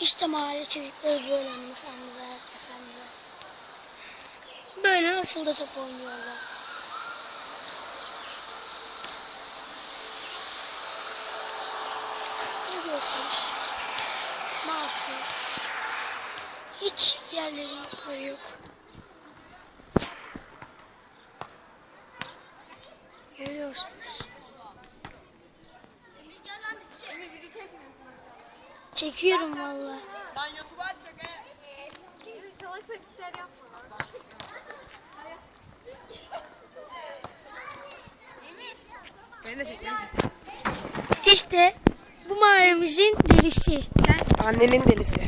İşte mahalle çocukları böyle hanımefendiler, efendiler. Böyle nasıl da top oynuyorlar. Ne diyorsunuz? Mahsul. Hiç yerleri yokları yok. Görüyorsunuz. Çekiyorum valla. Lan YouTube'a atacak he. Salak salak işler yapma. Beni de çekeyim. İşte bu mahallemizin delisi. Annenin delisi.